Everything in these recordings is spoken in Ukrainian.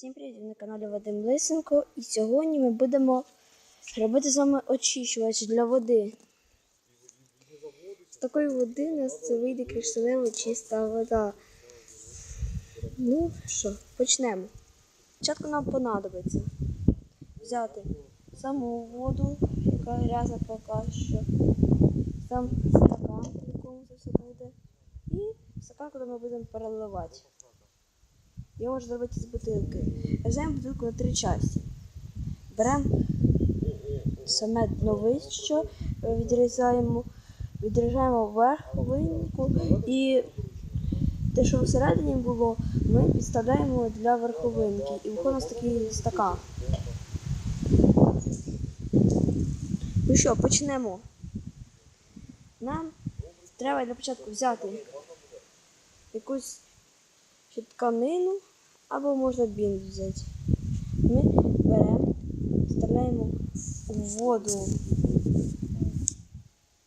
Всім привіт! Ви на каналі Вадим Лисенко. І сьогодні ми будемо робити з вами очищувач для води. З такої води у нас це вийде кришталево чиста вода. Ну що, почнемо. Спочатку нам понадобиться взяти саму воду, яка грязна поки що, сам стакан, в якому це все буде, і стакан, куди ми будемо переливати. Його можна зробити з бутилки. Взяємо бутилку на три часті. Беремо саме дно вище, відрізаємо, відрізаємо верховинку і те, що всередині було, ми підставляємо для верховинки. І виходить у нас такий стакан. Ну що, почнемо. Нам треба для початку взяти якусь тканину, або можна бінт взяти. Ми беремо, вставляємо у воду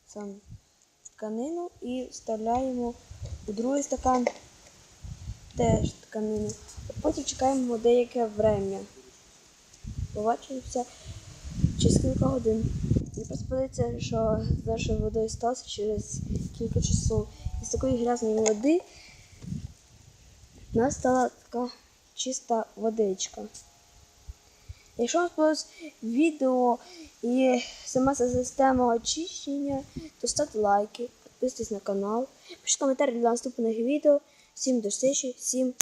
сам тканину і вставляємо у другий стакан теж тканину. Потім чекаємо деяке врем'я. Побачимося через кілька годин. І подивіться, що з нашою водою сталося через кілька часов. Із такої грязної води у нас стала така чиста водичка. Якщо вам сподобалось відео і сама ця система очищення, то ставте лайки, підписуйтесь на канал, пишіть коментарі для наступних відео. Всім до зустрічі, всім